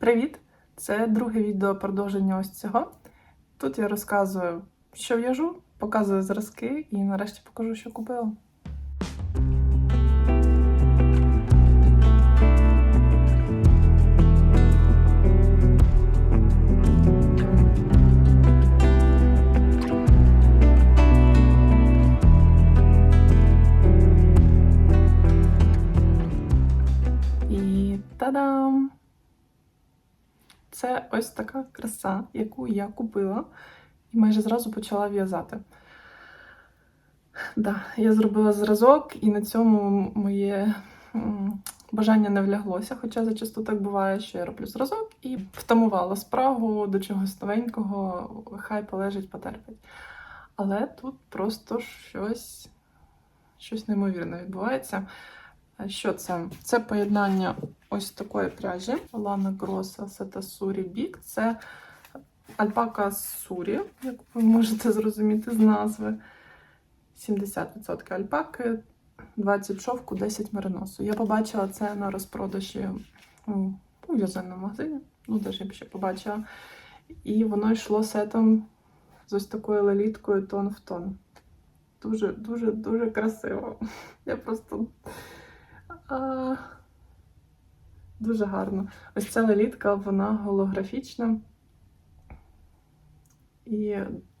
Привіт! Це друге відео продовження ось цього. Тут я розказую, що в'яжу, показую зразки і нарешті покажу, що купила. Це ось така краса, яку я купила і майже зразу почала в'язати. Да, я зробила зразок, і на цьому моє бажання не вляглося, хоча зачасту так буває, що я роблю зразок і втамувала спрагу до чогось новенького, хай полежить, потерпить. Але тут просто щось, щось неймовірне відбувається. Що це? Це поєднання ось такої пряжі Lana Grossa Satasuri Big. Це альпака сурі, як ви можете зрозуміти з назви. 70% альпаки, 20 шовку, 10 мериносу. Я побачила це на розпродажі у, в'язальному магазині. Ну, де ж я б ще побачила. І воно йшло сетом з ось такою леліткою тон в тон. Дуже, дуже, дуже красиво. Я просто. А, дуже гарно. Ось ця лелітка, вона голографічна і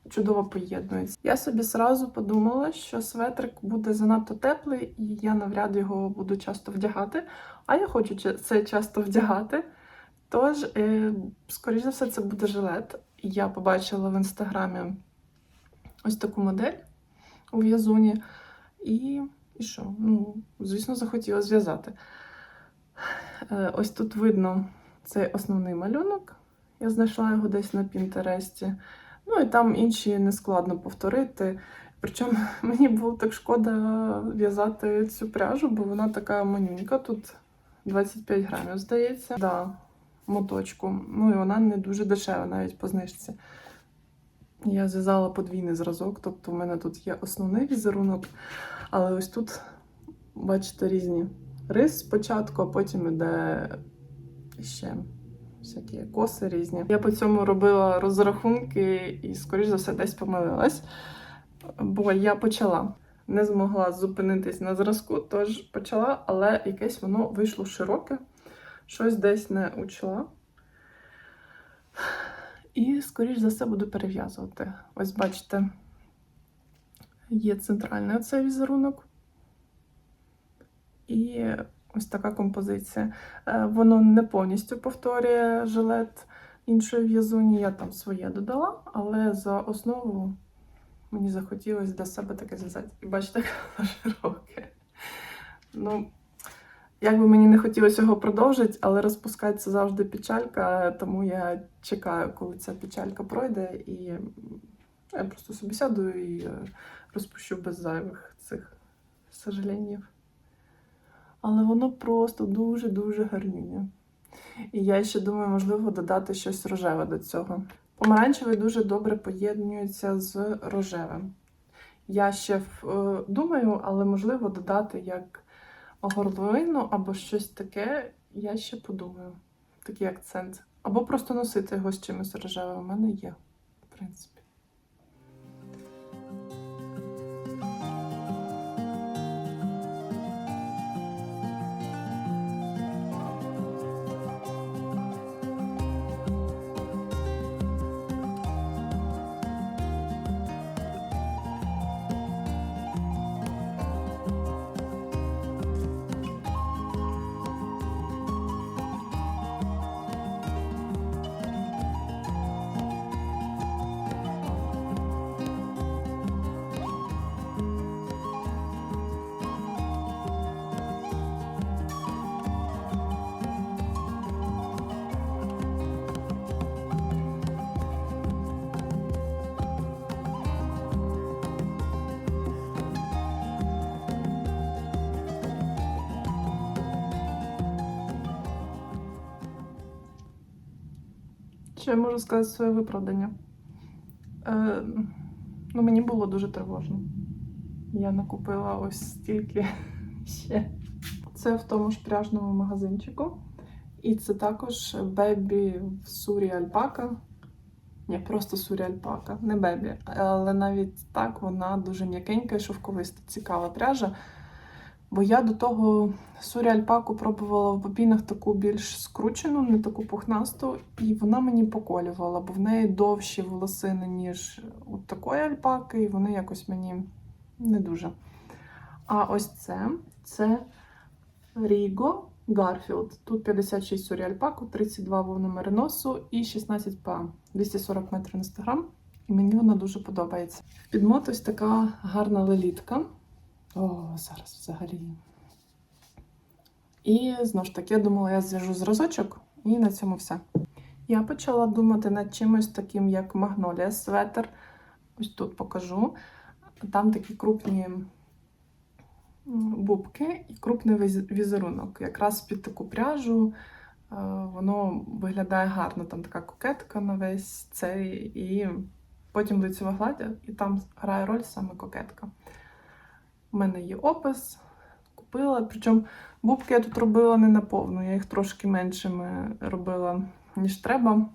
чудово поєднується. Я собі сразу подумала, що светрик буде занадто теплий, і я навряд його буду часто вдягати. А я хочу це часто вдягати. Тож, е, скоріш за все, це буде жилет. Я побачила в інстаграмі ось таку модель у в'язуні. І, і що? Ну, звісно, захотіла зв'язати. Е, Ось тут видно цей основний малюнок. Я знайшла його десь на Пінтересті. Ну і там інші не складно повторити. Причому мені було так шкода в'язати цю пряжу, бо вона така манюнька. Тут 25 грамів, здається. Да, моточку. Ну і вона не дуже дешева, навіть по знижці. Я зв'язала подвійний зразок, тобто в мене тут є основний візерунок, але ось тут, бачите, різні рис спочатку, а потім іде ще всякі коси різні. Я по цьому робила розрахунки і, скоріш за все, десь помилилась, бо я почала. Не змогла зупинитись на зразку, тож почала, але якесь воно вийшло широке, щось десь не учла. І, скоріш за все, буду перев'язувати. Ось бачите, є центральний оцей візерунок. І ось така композиція. Е, Воно не повністю повторює жилет іншої в'язуні. Я там своє додала, але за основу мені захотілося для себе таке зв'язати. І бачите, широке. Ну, як би мені не хотілося його продовжити, але розпускати це завжди печалька, тому я чекаю, коли ця печалька пройде, і я просто собі сяду і е, розпущу без зайвих цих сожаленів. Але воно просто дуже-дуже гарнюнє. І я ще думаю, можливо, додати щось рожеве до цього. Помаранчевий дуже добре поєднується з рожевим. Я ще е, думаю, але можливо додати як горловину або щось таке, я ще подумаю. Такий акцент. Або просто носити його з чимось рожевим. У мене є, в принципі. Що я можу сказати своє виправдання? Е, ну, мені було дуже тривожно. Я накупила ось стільки ще. Це в тому ж пряжному магазинчику. І це також бебі в сурі альпака. Ні, просто сурі альпака, не бебі. Але навіть так вона дуже м'якенька і шовковиста, цікава пряжа. Бо я до того сурі альпаку пробувала в бобінах таку більш скручену, не таку пухнасту, і вона мені поколювала, бо в неї довші волосини, ніж у такої альпаки, і вони якось мені не дуже. А ось це це Ріго Гарфілд. Тут 56 сурі альпаку, 32 вовни мериносу і 16 па, 240 метрів на 100 грам. І мені вона дуже подобається. Підмот ось така гарна лелітка. О, зараз взагалі. І знову ж таки, я думала, я зв'яжу зразочок, і на цьому все. Я почала думати над чимось таким, як магнолія светр. Ось тут покажу. Там такі крупні бубки і крупний візерунок. Якраз під таку пряжу е, воно виглядає гарно. Там така кокетка на весь цей, і потім лицева гладь, і там грає роль саме кокетка. У мене є опис, купила. Причому бубки я тут робила не наповну, я їх трошки меншими робила, ніж треба.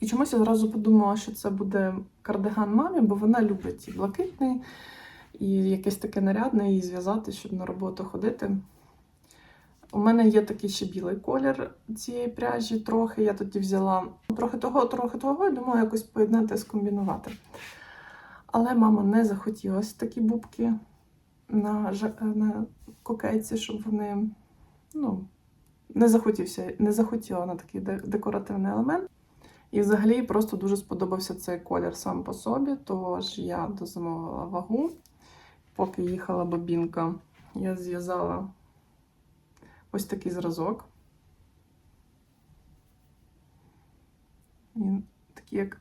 І чомусь я зразу подумала, що це буде кардиган мамі, бо вона любить і блакитний, і якесь таке нарядне, і зв'язати, щоб на роботу ходити. У мене є такий ще білий колір цієї пряжі, трохи. Я тоді взяла трохи того, трохи того, і думала якось поєднати, скомбінувати. Але мама не захотіла такі бубки на, жа- на кокетці, щоб вони ну, не, захотівся, не захотіла на такий декоративний елемент. І взагалі просто дуже сподобався цей колір сам по собі, тож я дозамовила вагу. Поки їхала бобінка, я зв'язала ось такий зразок. Він такий як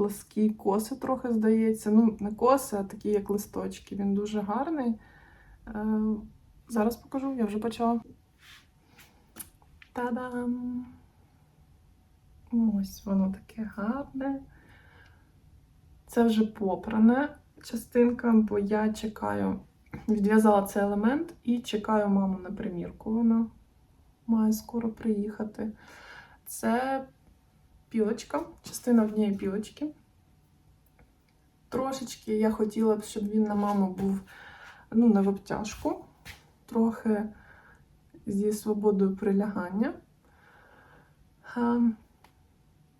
пласкі коси трохи здається. Ну, не коси, а такі як листочки. Він дуже гарний. Е, зараз покажу, я вже почала. Та-дам! Ось воно таке гарне. Це вже попрана частинка, бо я чекаю, відв'язала цей елемент і чекаю маму на примірку. Вона має скоро приїхати. Це пілочка, частина однієї пілочки. Трошечки я хотіла б, щоб він на маму був ну, в обтяжку, трохи зі свободою прилягання. А,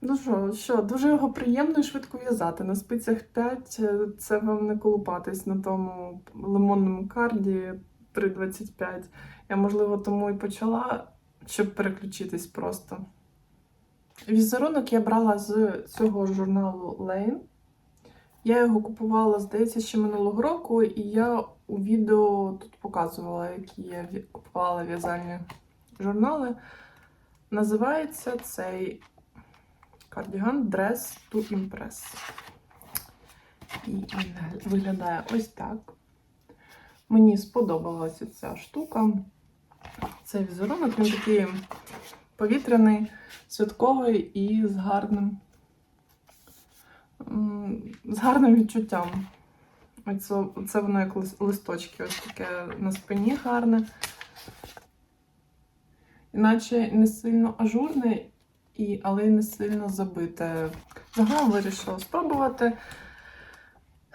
Ну що, що, дуже його приємно і швидко в'язати. На спицях 5 е, це вам не колупатись на тому лимонному карді 3,25. Я, можливо, тому і почала, щоб переключитись просто. Візерунок я брала з цього журналу Lane. Я його купувала, здається, ще минулого року, і я у відео тут показувала, які я купувала в'язальні журнали. Називається цей кардіган Dress to Impress. І він виглядає ось так. Мені сподобалася ця штука. Цей візерунок, він такий повітряний, святковий і з гарним, з гарним відчуттям. Оце, це воно як листочки, ось таке на спині гарне. Іначе не сильно ажурне, і, але й не сильно забите. Загалом вирішила спробувати.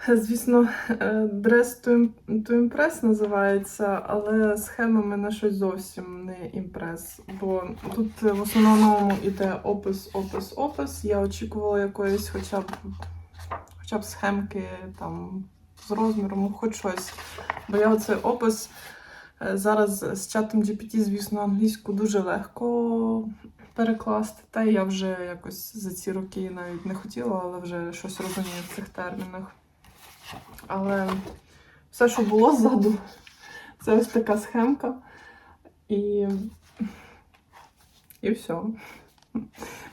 Звісно, е, Dress to Impress називається, але схема мене щось зовсім не імпрес. Бо тут в основному йде опис, опис, опис. Я очікувала якоїсь хоча б, хоча б схемки там, з розміром, хоч щось. Бо я оцей опис е, зараз з чатом GPT, звісно, англійську дуже легко перекласти. Та я вже якось за ці роки навіть не хотіла, але вже щось розумію в цих термінах. Але все, що було ззаду, це ось така схемка. І, і все.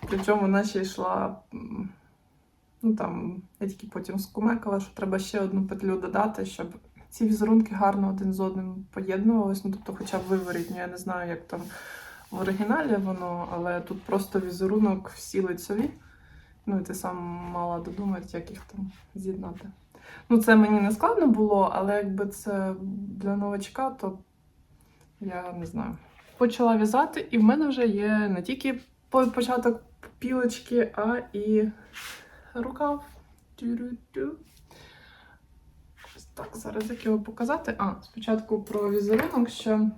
Причому вона ще йшла. Ну там, я тільки потім скумекала, що треба ще одну петлю додати, щоб ці візерунки гарно один з одним поєднувались. Ну, тобто, хоча б виворітньо, я не знаю, як там в оригіналі воно, але тут просто візерунок всі лицеві. Ну, і ти сам мала додумати, як їх там з'єднати. Ну, це мені не складно було, але якби це для новачка, то я не знаю. почала в'язати, і в мене вже є не тільки початок пілочки, а і рукав. Так, зараз як його показати. А, спочатку про візерунок, що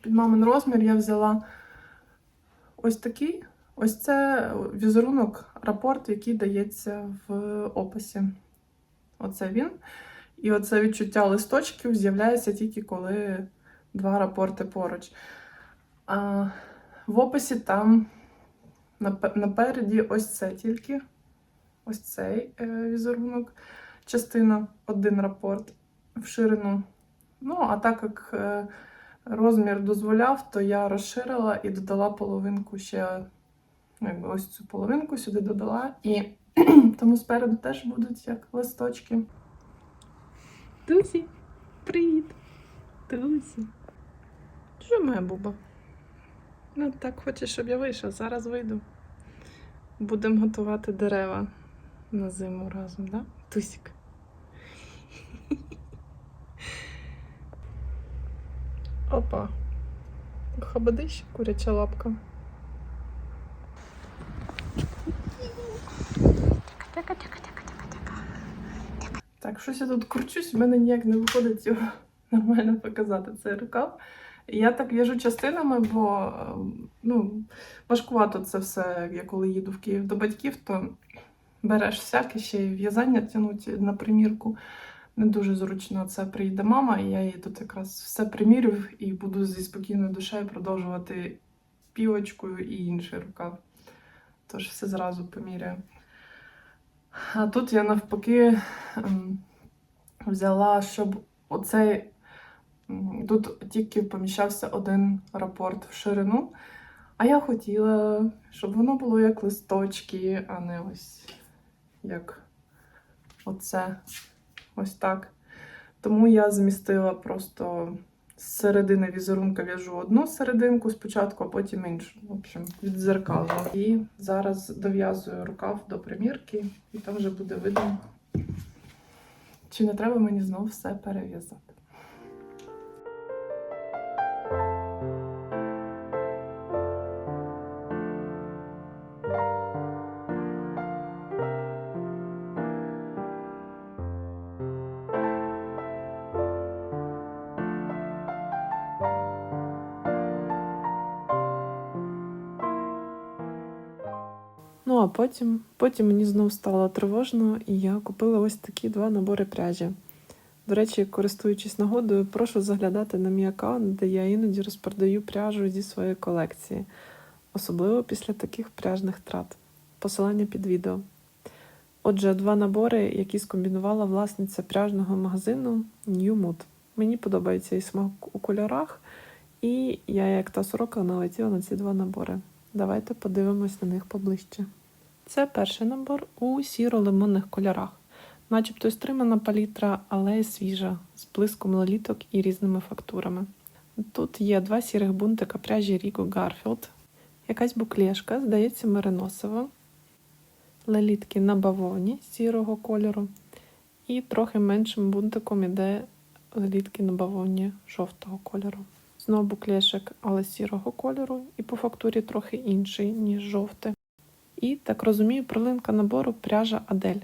під мамин розмір я взяла ось такий. Ось це візерунок, рапорт, який дається в описі. Оце він. І оце відчуття листочків з'являється тільки коли два рапорти поруч. А в описі там напереді ось це тільки. Ось цей е, візерунок, частина, один рапорт в ширину. Ну, а так як е, розмір дозволяв, то я розширила і додала половинку ще, ну, ось цю половинку сюди додала. І тому спереду теж будуть як листочки. Тусі, привіт! Тусі. Що моя буба? Ну, так хочеш, щоб я вийшов. Зараз вийду. Будемо готувати дерева на зиму разом, да? Тусік. Опа. Хабадище, куряча лапка. Так, щось я тут кручусь, в мене ніяк не виходить його нормально показати цей рукав. Я так в'яжу частинами, бо ем, ну, важкувато це все. Я коли їду в Київ до батьків, то береш всяке ще й в'язання тягнуть на примірку. Не дуже зручно це приїде мама, і я їй тут якраз все примірю і буду зі спокійною душею продовжувати пілочкою і інший рукав. Тож все зразу поміряю. А тут я навпаки ем, взяла, щоб оцей. Тут тільки поміщався один рапорт в ширину. А я хотіла, щоб воно було як листочки, а не ось як оце. Ось так. Тому я змістила просто з середини візерунка в'яжу одну серединку спочатку, а потім іншу. В общем, відзеркалила. І зараз дов'язую рукав до примірки, і там вже буде видно, чи не треба мені знову все перев'язати. А потім, потім мені знов стало тривожно, і я купила ось такі два набори пряжі. До речі, користуючись нагодою, прошу заглядати на мій аккаунт, де я іноді розпродаю пряжу зі своєї колекції, особливо після таких пряжних трат. Посилання під відео. Отже, два набори, які скомбінувала власниця пряжного магазину New Mood. Мені подобається і смак у кольорах, і я, як та сорока, налетіла на ці два набори. Давайте подивимось на них поближче. Це перший набор у сіро-лимонних кольорах, начебто стримана палітра, але свіжа, з блиском леліток і різними фактурами. Тут є два сірих бунтика пряжі Ріго Гарфілд, якась буклешка, здається, мериносова, лелітки на бавовні сірого кольору, і трохи меншим бунтиком іде лелітки на бавовні жовтого кольору. Знову буклешек, але сірого кольору, і по фактурі трохи інший, ніж жовтий. І так розумію, прилинка набору пряжа Адель.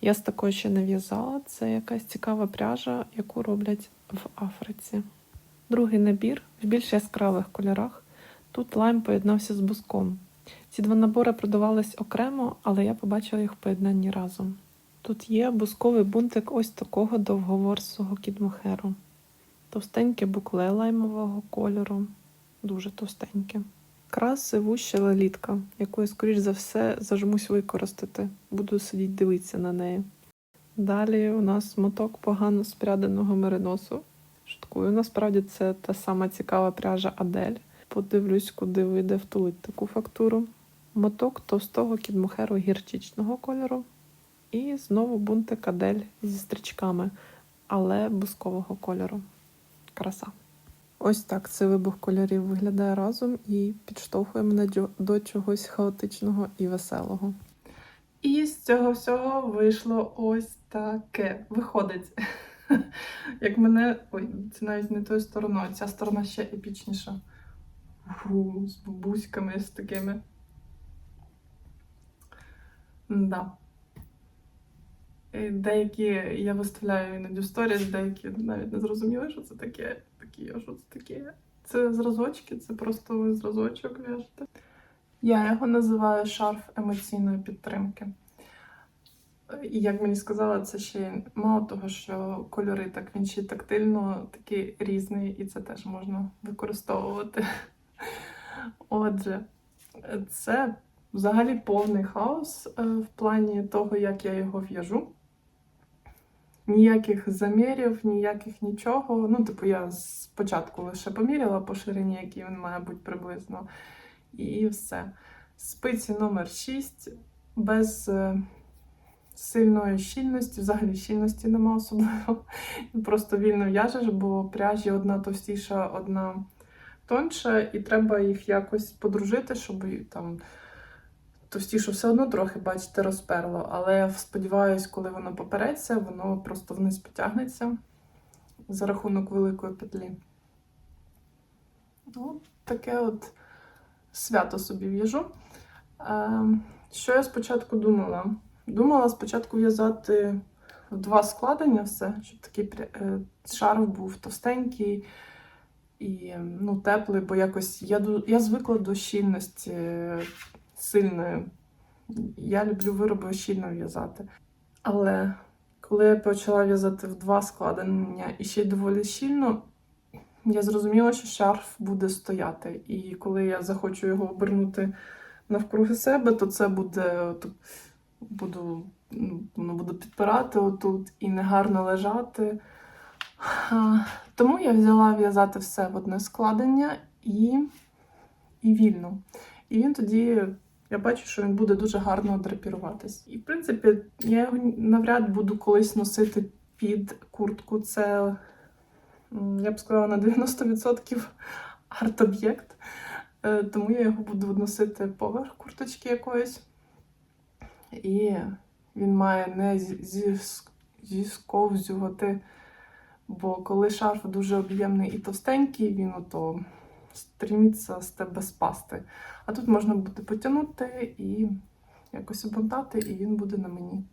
Я з такої ще не в'язала. Це якась цікава пряжа, яку роблять в Африці. Другий набір в більш яскравих кольорах. Тут лайм поєднався з буском. Ці два набори продавались окремо, але я побачила їх поєднанні разом. Тут є бусковий бунтик ось такого довговорсого кідмохеру. Товстеньке букле лаймового кольору, дуже товстеньке. Краси вуща лелітка, яку я, скоріш за все, зажмусь використати. Буду сидіти дивитися на неї. Далі у нас моток погано спряденого мериносу. Шуткую, насправді це та сама цікава пряжа Адель. Подивлюсь, куди вийде втулить таку фактуру. Моток товстого кідмохеру гірчичного кольору. І знову бунтик Адель зі стрічками, але бускового кольору. Краса. Ось так цей вибух кольорів виглядає разом і підштовхує мене до чогось хаотичного і веселого. І з цього всього вийшло ось таке. Виходить. Як мене. Ой, це навіть не тою стороною, ця сторона ще епічніша. Фу, з бабуськами з такими. Да. І Деякі я виставляю іноді в сторіс, деякі навіть не зрозуміли, що це таке. Такі, а що це таке? Це зразочки, це просто ви зразочок в'яжете. Я його називаю шарф емоційної підтримки. І як мені сказали, це ще мало того, що кольори так він ще тактильно такий різний, і це теж можна використовувати. Отже, це взагалі повний хаос е, в плані того, як я його в'яжу. Ніяких замірів, ніяких нічого. Ну, типу, я спочатку лише поміряла по ширині, який він має бути приблизно. І все. Спиці номер 6 без е, сильної щільності, взагалі щільності нема особливо. Просто вільно в'яжеш, бо пряжі одна товстіша, одна тонша, і треба їх якось подружити, щоб там товстіше все одно трохи, бачите, розперло. Але сподіваюся, коли воно попереться, воно просто вниз потягнеться за рахунок великої петлі. Ну, таке от свято собі в'яжу. Е, Що я спочатку думала? Думала спочатку в'язати в два складення все, щоб такий е, шарф був товстенький і ну, теплий, бо якось я, я звикла до щільності сильної. Я люблю вироби щільно в'язати. Але коли я почала в'язати в два складення і ще й доволі щільно, я зрозуміла, що шарф буде стояти. І коли я захочу його обернути навкруги себе, то це буде буду, ну, буде підпирати отут і негарно лежати. Тому я взяла в'язати все в одне складення і, і вільно. І він тоді, я бачу, що він буде дуже гарно драпіруватись. І, в принципі, я його навряд буду колись носити під куртку. Це, я б сказала, на 90% арт-об'єкт. Е, Тому я його буду носити поверх курточки якоїсь. І він має не зісковзювати. Бо коли шарф дуже об'ємний і товстенький, він ото стрімиться з тебе спасти. А тут можна буде потягнути і якось обмотати, і він буде на мені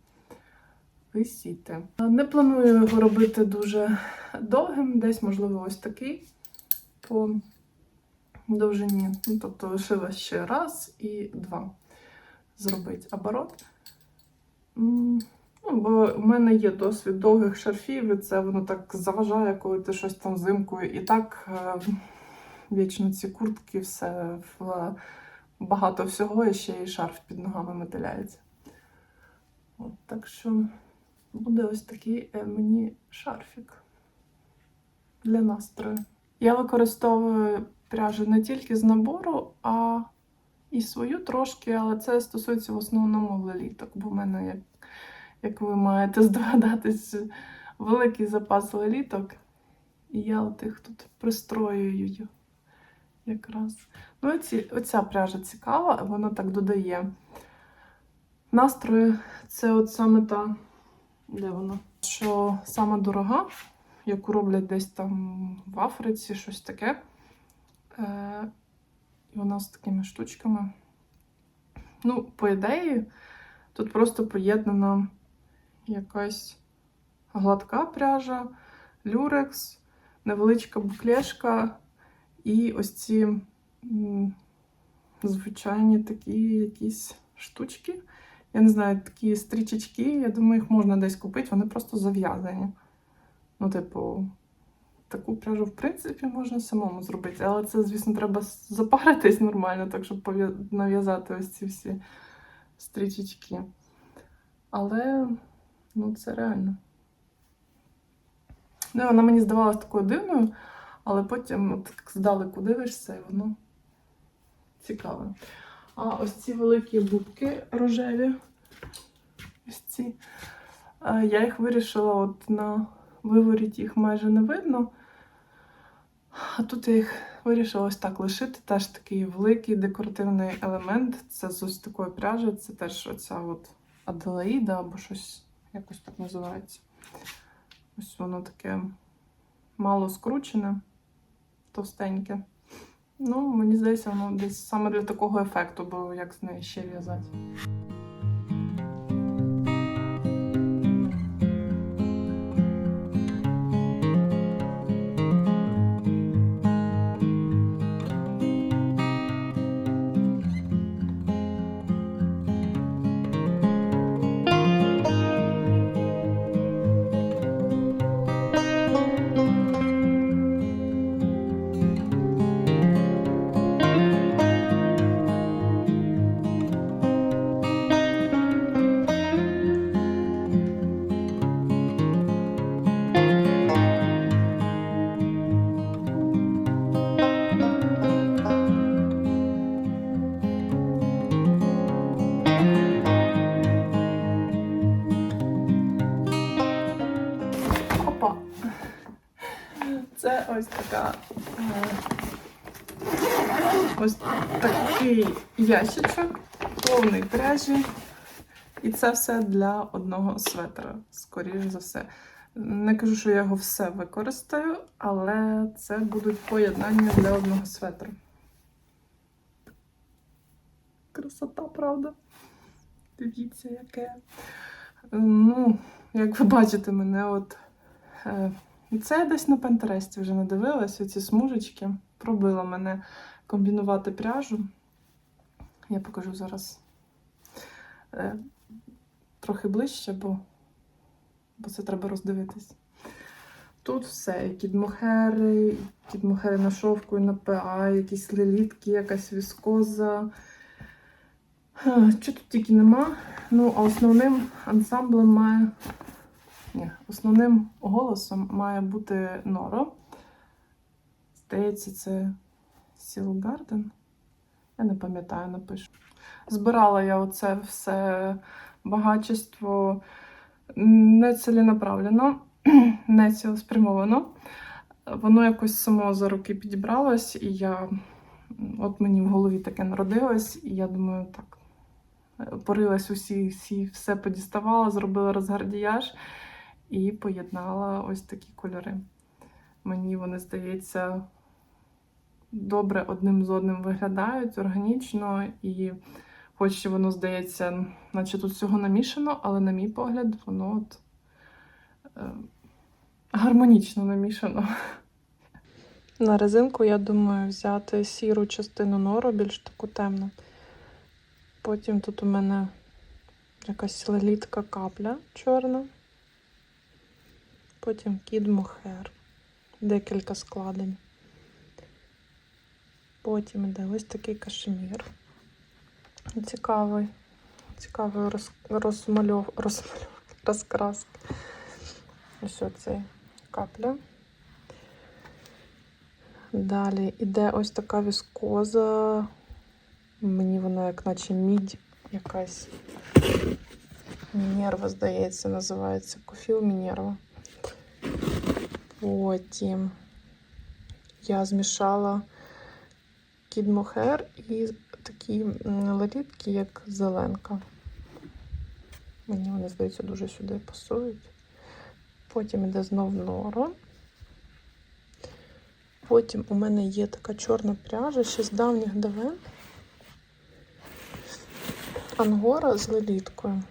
висіти. Не планую його робити дуже довгим, десь, можливо, ось такий по довжині. Ну, тобто лишилось ще раз і два зробити оборот. Ну, бо в мене є досвід довгих шарфів, і це воно так заважає, коли ти щось там взимкою. І так е, вічно ці куртки, все в багато всього, і ще й шарф під ногами мотиляється. От, так що буде ось такий е, мені шарфік для настрою. Я використовую пряжу не тільки з набору, а і свою трошки, але це стосується в основному леліток, бо в мене, як, як ви маєте здогадатись, великий запас леліток. І я от їх тут пристроюю якраз. Ну, і ці, оця пряжа цікава, вона так додає настрою. Це от саме та, де вона? Що саме дорога, яку роблять десь там в Африці, щось таке. Е, і вона з такими штучками. Ну, по ідеї, тут просто поєднана якась гладка пряжа, люрекс, невеличка буклешка і ось ці звичайні такі якісь штучки. Я не знаю, такі стрічечки, я думаю, їх можна десь купити, вони просто зав'язані. Ну, типу, таку пряжу, в принципі, можна самому зробити. Але це, звісно, треба запаритись нормально, так щоб нав'язати ось ці всі стрічечки. Але ну, це реально. Ну, вона мені здавалася такою дивною, але потім от, так здалеку дивишся, і воно цікаве. А ось ці великі бубки рожеві. Ось ці. е, Я їх вирішила от на виворіті їх майже не видно. А тут я їх вирішила ось так лишити. Теж такий великий декоративний елемент. Це з ось такої пряжі. Це теж оця от Аделаїда або щось якось так називається. Ось воно таке мало скручене, товстеньке. Ну, мені здається, воно десь саме для такого ефекту, бо як з неї ще в'язати. Це ось така. е, Ось такий ящичок, повний пряжі. І це все для одного светра, скоріш за все. Не кажу, що я його все використаю, але це будуть поєднання для одного светру. Красота, правда? Дивіться, яке. Ну, як ви бачите, мене от. Е, це я десь на Пентересті вже надивилась, оці смужечки. Пробила мене комбінувати пряжу. Я покажу зараз е, трохи ближче, бо, бо це треба роздивитись. Тут все, і кідмохери, і кідмохери на шовку і на ПА, якісь лелітки, якась віскоза. Е, Що тут тільки нема. Ну, а основним ансамблем має. Основним голосом має бути Норо. Здається, це Garden. Я не пам'ятаю, напишу. Збирала я оце все багачество не ціленаправлено, не цілеспрямовано. Воно якось само за руки підібралось, і я от мені в голові таке народилось, і я думаю, так. Порилась усі, всі, все подіставала, зробила розгардіяж і поєднала ось такі кольори. Мені вони, здається, добре одним з одним виглядають органічно, і хоч воно здається, наче тут всього намішано, але, на мій погляд, воно от, е, гармонічно намішано. На резинку, я думаю, взяти сіру частину нору, більш таку темну. Потім тут у мене якась лелітка капля чорна. Потім кід мохер, декілька складень. Потім іде ось такий кашемір. Цікавий, цікавий роз, розмальов, розмальов, розкраски. Ось оцей капля. Далі іде ось така віскоза. Мені вона як наче мідь якась. Мінерва, здається, називається. Кофіл Мінерва. Потім я змішала кідмохер і такі лелітки, як зеленка. Мені вони, здається, дуже сюди пасують. Потім іде знов норо. Потім у мене є така чорна пряжа ще з давніх давен. Ангора з леліткою.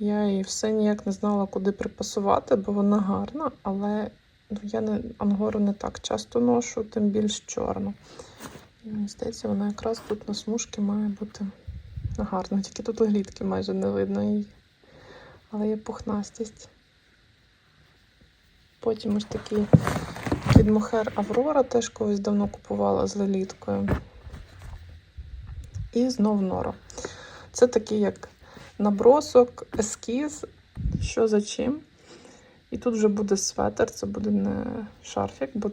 Я її все ніяк не знала, куди припасувати, бо вона гарна, але ну, я не, ангору не так часто ношу, тим більш чорну. І мені здається, вона якраз тут на смужки має бути гарна. Тільки тут лелітки майже не видно її. Але є пухнастість. Потім ось такий кідмохер Аврора теж колись давно купувала з леліткою. І знов Нора. Це такий як набросок, ескіз, що за чим. І тут вже буде светр, це буде не шарфік, бо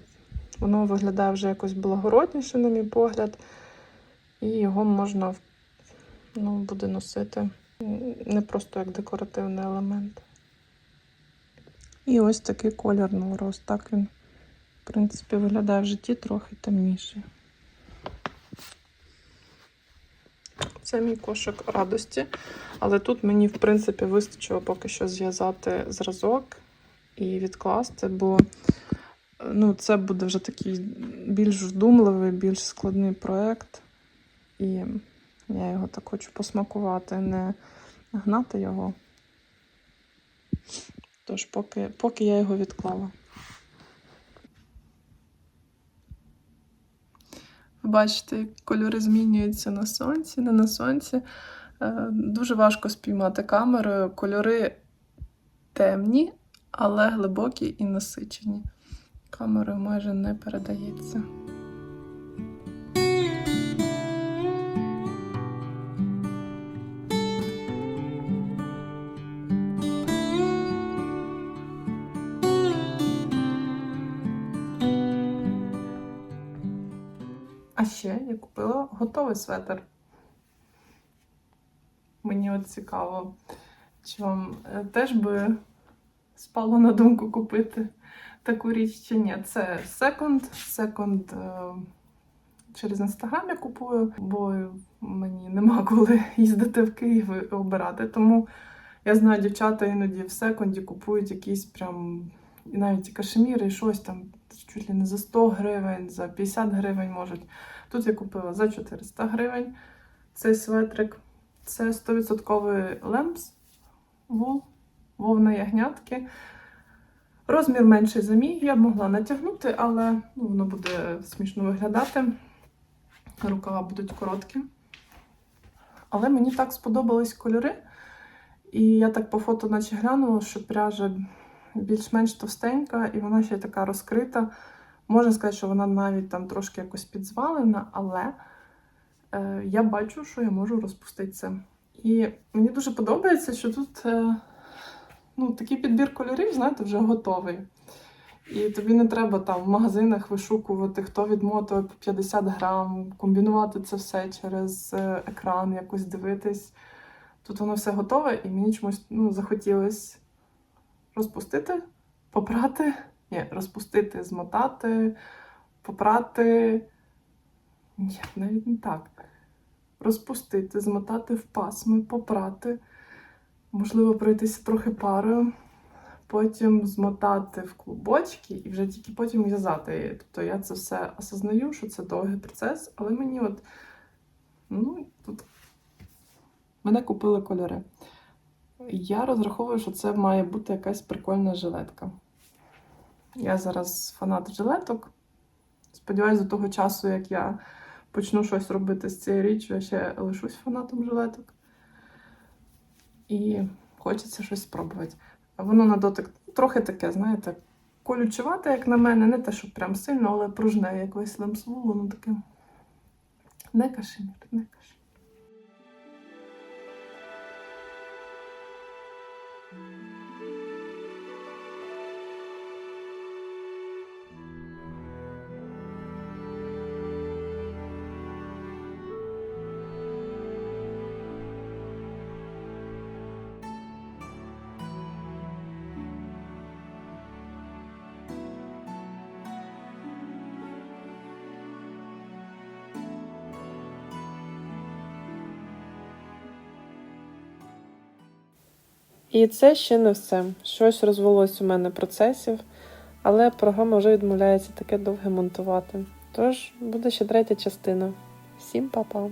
воно виглядає вже якось благородніше, на мій погляд. І його можна ну, буде носити не просто як декоративний елемент. І ось такий колір. Ось так він, в принципі, виглядає в житті трохи темніший. Це мій кошик радості. Але тут мені, в принципі, вистачило поки що зв'язати зразок і відкласти, бо ну, це буде вже такий більш вдумливий, більш складний проєкт. І я його так хочу посмакувати, не гнати його. Тож, поки, поки я його відклала. Бачите, як кольори змінюються на сонці, не на сонці. Е, Дуже важко спіймати камерою. Кольори темні, але глибокі і насичені. Камерою майже не передається. Я купила готовий светр. Мені от цікаво, чи вам е, теж би спало на думку купити таку річ чи ні. Це секонд. Секонд через інстаграм я купую, бо мені нема коли їздити в Київ і обирати. Тому я знаю, дівчата іноді в секонді купують якісь прям і навіть і кашеміри, і щось там чуть ли не за 100 гривень, за 50 гривень можуть. Тут я купила за 400 гривень цей светрик. Це 100% лемпс, вул, вовна ягнятки. Розмір менший за мій, я б могла натягнути, але ну, воно буде смішно виглядати. Рукава будуть короткі. Але мені так сподобались кольори. І я так по фото наче глянула, що пряжа більш-менш товстенька, і вона ще така розкрита. Можна сказати, що вона навіть там трошки якось підзвалена, але е, я бачу, що я можу розпустити це. І мені дуже подобається, що тут е, ну, такий підбір кольорів, знаєте, вже готовий. І тобі не треба там в магазинах вишукувати, хто відмотує по 50 грам, комбінувати це все через е, екран, якось дивитись. Тут воно все готове, і мені чомусь ну, захотілося розпустити, попрати. Ні, розпустити, змотати, попрати. Ні, навіть не так. Розпустити, змотати в пасми, попрати, можливо, пройтися трохи парою, потім змотати в клубочки і вже тільки потім в'язати. Тобто я це все осознаю, що це довгий процес, але мені от, ну, тут мене купили кольори. Я розраховую, що це має бути якась прикольна жилетка. Я зараз фанат жилеток. Сподіваюсь, до того часу, як я почну щось робити з цією річчю, я ще лишусь фанатом жилеток. І хочеться щось спробувати. Воно на дотик трохи таке, знаєте, колючувате, як на мене, не те, що прям сильно, але пружне, як весь лемсвул, воно таке. Не кашемір, не кашемір. І це ще не все. Щось розвелось у мене процесів, але програма вже відмовляється таке довге монтувати. Тож буде ще третя частина. Всім па-па!